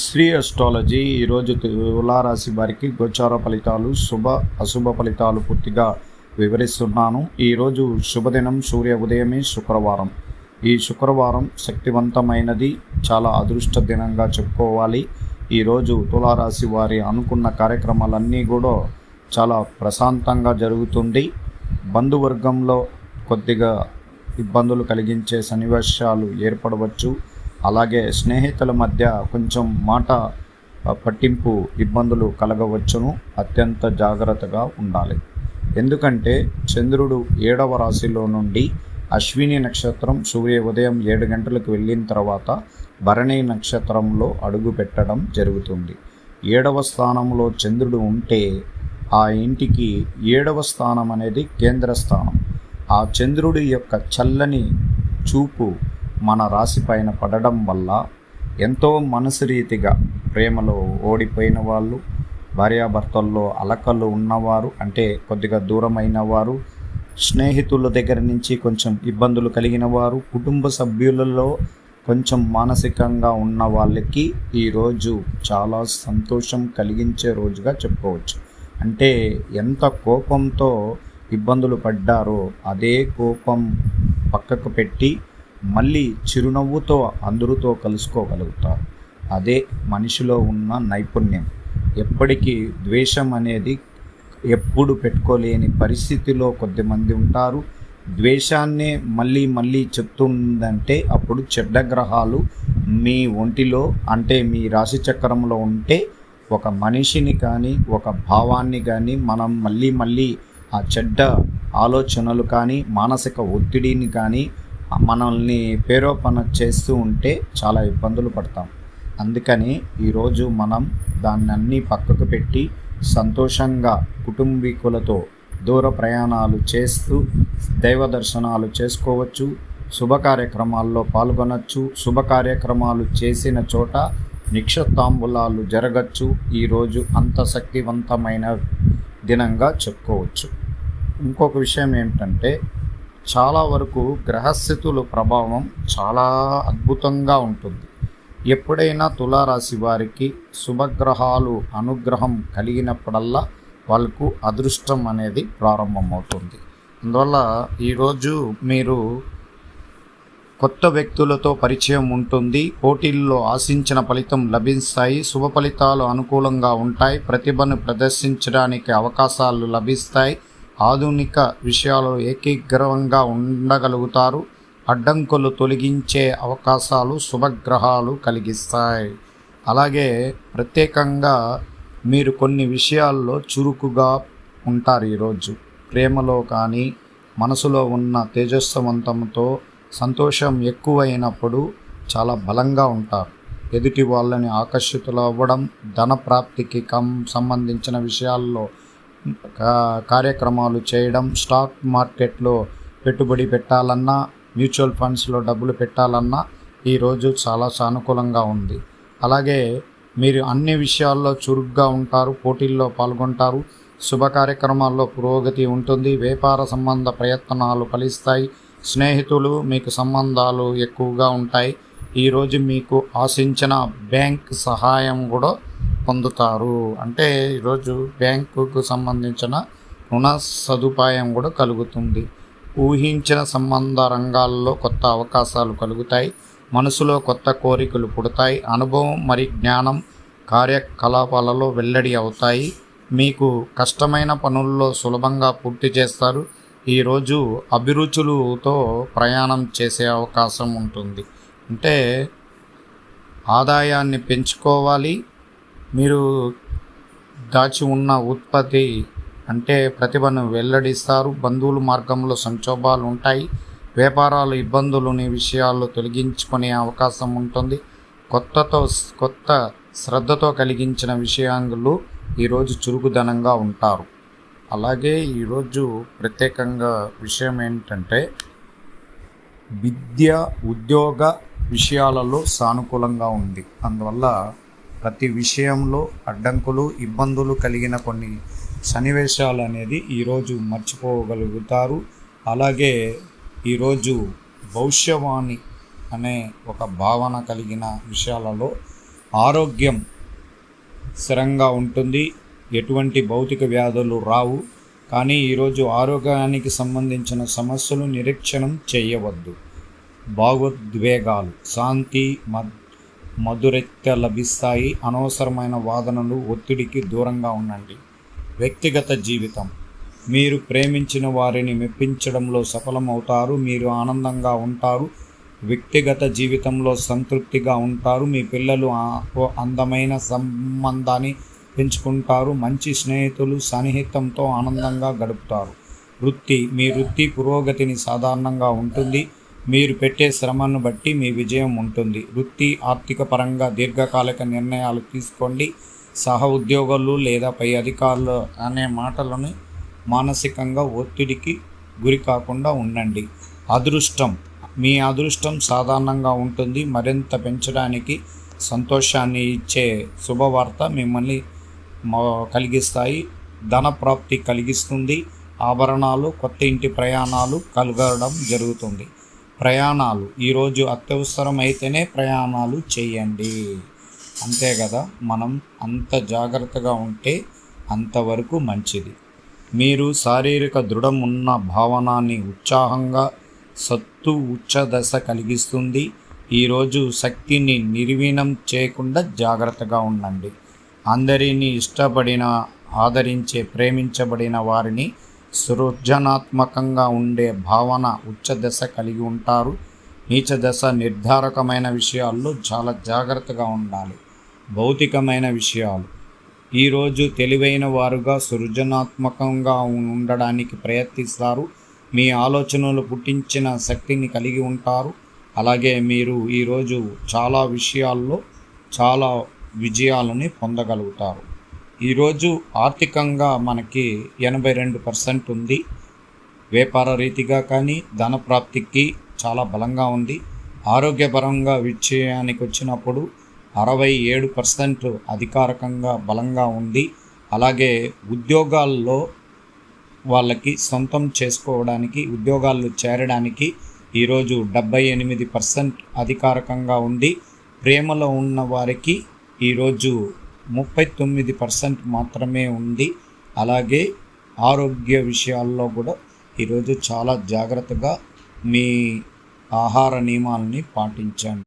Shri astrology ఈరోజు తులారాశి వారికి గోచార ఫలితాలు శుభ అశుభ ఫలితాలు పూర్తిగా వివరిస్తున్నాను. ఈరోజు శుభదినం సూర్య ఉదయమే శుక్రవారం. ఈ శుక్రవారం శక్తివంతమైనది చాలా అదృష్ట దినంగా చెప్పుకోవాలి. ఈరోజు తులారాశి వారి అనుకున్న కార్యక్రమాలన్నీ కూడా చాలా ప్రశాంతంగా జరుగుతుంది. బంధువర్గంలో కొద్దిగా ఇబ్బందులు కలిగించే సన్నివేశాలు ఏర్పడవచ్చు. అలాగే స్నేహితుల మధ్య కొంచెం మాట పట్టింపు ఇబ్బందులు కలగవచ్చును. అత్యంత జాగ్రత్తగా ఉండాలి. ఎందుకంటే చంద్రుడు ఏడవ రాశిలో నుండి అశ్విని నక్షత్రం సూర్య ఉదయం ఏడు గంటలకు వెళ్ళిన తర్వాత భరణి నక్షత్రంలో అడుగు పెట్టడం జరుగుతుంది. ఏడవ స్థానంలో చంద్రుడు ఉంటే ఆ ఇంటికి ఏడవ స్థానం అనేది కేంద్ర స్థానం. ఆ చంద్రుడి యొక్క చల్లని చూపు మన రాశి పైన పడడం వల్ల ఎంతో మనసురీతిగా ప్రేమలో ఓడిపోయిన వాళ్ళు భార్యాభర్తల్లో అలకలు ఉన్నవారు అంటే కొద్దిగా దూరమైన వారు స్నేహితుల దగ్గర నుంచి కొంచెం ఇబ్బందులు కలిగిన వారు కుటుంబ సభ్యులలో కొంచెం మానసికంగా ఉన్న వాళ్ళకి ఈరోజు చాలా సంతోషం కలిగించే రోజుగా చెప్పుకోవచ్చు. అంటే ఎంత కోపంతో ఇబ్బందులు పడ్డారో అదే కోపం పక్కకు పెట్టి మళ్ళీ చిరునవ్వుతో అందరితో కలుసుకోగలుగుతారు. అదే మనిషిలో ఉన్న నైపుణ్యం. ఎప్పటికీ ద్వేషం అనేది ఎప్పుడు పెట్టుకోలేని పరిస్థితిలో కొద్దిమంది ఉంటారు. ద్వేషాన్నే మళ్ళీ మళ్ళీ చెప్తుందంటే అప్పుడు చెడ్డ గ్రహాలు మీ ఒంటిలో అంటే మీ రాశి చక్రంలో ఉంటే ఒక మనిషిని కానీ ఒక భావాన్ని కానీ మనం మళ్ళీ మళ్ళీ ఆ చెడ్డ ఆలోచనలు కానీ మానసిక ఒత్తిడిని కానీ మనల్ని పేరోపణ చేస్తూ ఉంటే చాలా ఇబ్బందులు పడతాం. అందుకని ఈరోజు మనం దాన్ని అన్నీ పక్కకు పెట్టి సంతోషంగా కుటుంబీకులతో దూర ప్రయాణాలు చేస్తూ దైవ దర్శనాలు చేసుకోవచ్చు శుభ కార్యక్రమాల్లో పాల్గొనవచ్చు శుభ కార్యక్రమాలు చేసిన చోట నిక్షతాంబులాలు జరగచ్చు. ఈరోజు అంత శక్తివంతమైన దినంగా చెప్పుకోవచ్చు. ఇంకొక విషయం ఏమిటంటే చాలా వరకు గ్రహస్థితుల ప్రభావం చాలా అద్భుతంగా ఉంటుంది. ఎప్పుడైనా తులారాశి వారికి శుభగ్రహాలు అనుగ్రహం కలిగినప్పుడల్లా వాళ్ళకు అదృష్టం అనేది ప్రారంభమవుతుంది. అందువల్ల ఈరోజు మీరు కొత్త వ్యక్తులతో పరిచయం ఉంటుంది. పోటీల్లో ఆశించిన ఫలితం లభిస్తాయి. శుభ ఫలితాలు అనుకూలంగా ఉంటాయి. ప్రతిభను ప్రదర్శించడానికి అవకాశాలు లభిస్తాయి. ఆధునిక విషయాలు ఏకీగ్రవంగా ఉండగలుగుతారు. అడ్డంకులు తొలగించే అవకాశాలు శుభగ్రహాలు కలిగిస్తాయి. అలాగే ప్రత్యేకంగా మీరు కొన్ని విషయాల్లో చురుకుగా ఉంటారు ఈరోజు. ప్రేమలో కానీ మనసులో ఉన్న తేజస్వంతంతో సంతోషం ఎక్కువైనప్పుడు చాలా బలంగా ఉంటారు. ఎదుటి వాళ్ళని ఆకర్షితులు అవ్వడం ధన ప్రాప్తికి కం సంబంధించిన విషయాల్లో కార్యక్రమాలు చేయడం స్టాక్ మార్కెట్లో పెట్టుబడి పెట్టాలన్నా మ్యూచువల్ ఫండ్స్లో డబ్బులు పెట్టాలన్నా ఈరోజు చాలా సానుకూలంగా ఉంది. అలాగే మీరు అన్ని విషయాల్లో చురుగ్గా ఉంటారు పోటీల్లో పాల్గొంటారు శుభ కార్యక్రమాల్లో పురోగతి ఉంటుంది వ్యాపార సంబంధ ప్రయత్నాలు ఫలిస్తాయి స్నేహితులు మీకు సంబంధాలు ఎక్కువగా ఉంటాయి. ఈరోజు మీకు ఆశించిన బ్యాంక్ సహాయం కూడా పొందుతారు. అంటే ఈరోజు బ్యాంకుకు సంబంధించిన రుణ సదుపాయం కూడా కలుగుతుంది. ఊహించిన సంబంధ రంగాల్లో కొత్త అవకాశాలు కలుగుతాయి. మనసులో కొత్త కోరికలు పుడతాయి. అనుభవం మరి జ్ఞానం కార్యకలాపాలలో వెల్లడి అవుతాయి. మీకు కష్టమైన పనుల్లో సులభంగా పూర్తి చేస్తారు. ఈరోజు అభిరుచులతో ప్రయాణం చేసే అవకాశం ఉంటుంది. అంటే ఆదాయాన్ని పెంచుకోవాలి. మీరు దాచి ఉన్న ఉత్పత్తి అంటే ప్రతిభను వెల్లడిస్తారు. బంధువుల మార్గంలో సంక్షోభాలు ఉంటాయి. వ్యాపారాలు ఇబ్బందులని విషయాలు తొలగించుకునే అవకాశం ఉంటుంది. కొత్తతో కొత్త శ్రద్ధతో కలిగించిన విషయాలు ఈరోజు చురుకుదనంగా ఉంటారు. అలాగే ఈరోజు ప్రత్యేకంగా విషయం ఏంటంటే విద్య ఉద్యోగ విషయాలలో సానుకూలంగా ఉంది. అందువల్ల ప్రతి విషయంలో అడ్డంకులు ఇబ్బందులు కలిగిన కొన్ని సన్నివేశాలు అనేది ఈరోజు మర్చిపోగలుగుతారు. అలాగే ఈరోజు భవిష్యవాణి అనే ఒక భావన కలిగిన విషయాలలో ఆరోగ్యం స్థిరంగా ఉంటుంది. ఎటువంటి భౌతిక వ్యాధులు రావు. కానీ ఈరోజు ఆరోగ్యానికి సంబంధించిన సమస్యలు నిరీక్షణం చేయవద్దు. భావోద్వేగాలు శాంతి మద్ మధురెత్త లభిస్తాయి. అనవసరమైన వాదనలు ఒత్తిడికి దూరంగా ఉండండి. వ్యక్తిగత జీవితం. మీరు ప్రేమించిన వారిని మెప్పించడంలో సఫలమవుతారు. మీరు ఆనందంగా ఉంటారు. వ్యక్తిగత జీవితంలో సంతృప్తిగా ఉంటారు. మీ పిల్లలు అందమైన సంబంధాన్ని పెంచుకుంటారు. మంచి స్నేహితులు సన్నిహితంతో ఆనందంగా గడుపుతారు. వృత్తి మీ వృత్తి పురోగతిని సాధారణంగా ఉంటుంది. మీరు పెట్టే శ్రమను బట్టి మీ విజయం ఉంటుంది. వృత్తి ఆర్థిక పరంగా దీర్ఘకాలిక నిర్ణయాలు తీసుకోండి. సహ ఉద్యోగులు లేదా పై అధికారులు అనే మాటలను మానసికంగా ఒత్తిడికి గురి కాకుండా ఉండండి. అదృష్టం. మీ అదృష్టం సాధారణంగా ఉంటుంది. మరింత పెంచడానికి సంతోషాన్ని ఇచ్చే శుభవార్త మిమ్మల్ని కలిగిస్తాయి. ధన ప్రాప్తి కలిగిస్తుంది. ఆభరణాలు కొత్త ఇంటి ప్రయాణాలు కలగడం జరుగుతుంది. ప్రయాణాలు. ఈరోజు అత్యవసరమైతేనే ప్రయాణాలు చేయండి. అంతే కదా? మనం అంత జాగ్రత్తగా ఉంటే అంతవరకు మంచిది. మీరు శారీరక దృఢం ఉన్న భావనాన్ని ఉత్సాహంగా సత్తు ఉచ్చ దశ కలిగిస్తుంది. ఈరోజు శక్తిని నిర్వీణం చేయకుండా జాగ్రత్తగా ఉండండి. అందరినీ ఇష్టపడిన ఆదరించే ప్రేమించబడిన వారిని సృజనాత్మకంగా ఉండే భావన ఉచ్చ దశ కలిగి ఉంటారు. నీచ దశ నిర్ధారకమైన విషయాల్లో చాలా జాగ్రత్తగా ఉండాలి. భౌతికమైన విషయాలు. ఈరోజు తెలివైన వారుగా సృజనాత్మకంగా ఉండడానికి ప్రయత్నిస్తారు. మీ ఆలోచనలు పుట్టించిన శక్తిని కలిగి ఉంటారు. అలాగే మీరు ఈరోజు చాలా విషయాల్లో చాలా విజయాలని పొందగలుగుతారు. ఈరోజు ఆర్థికంగా మనకి ఎనభై రెండు పర్సెంట్ ఉంది. వ్యాపార రీతిగా కానీ ధన ప్రాప్తికి చాలా బలంగా ఉంది. ఆరోగ్యపరంగా విజయానికి వచ్చినప్పుడు అరవై ఏడు పర్సెంట్ అధికారికంగా బలంగా ఉంది. అలాగే ఉద్యోగాల్లో వాళ్ళకి సొంతం చేసుకోవడానికి ఉద్యోగాల్లో చేరడానికి ఈరోజు డెబ్బై ఎనిమిది పర్సెంట్ అధికారికంగా ఉంది. ప్రేమలో ఉన్న వారికి ఈరోజు ముప్పై తొమ్మిది పర్సెంట్ మాత్రమే ఉంది. అలాగే ఆరోగ్య విషయాల్లో కూడా ఈరోజు చాలా జాగ్రత్తగా మీ ఆహార నియమాలని పాటించండి.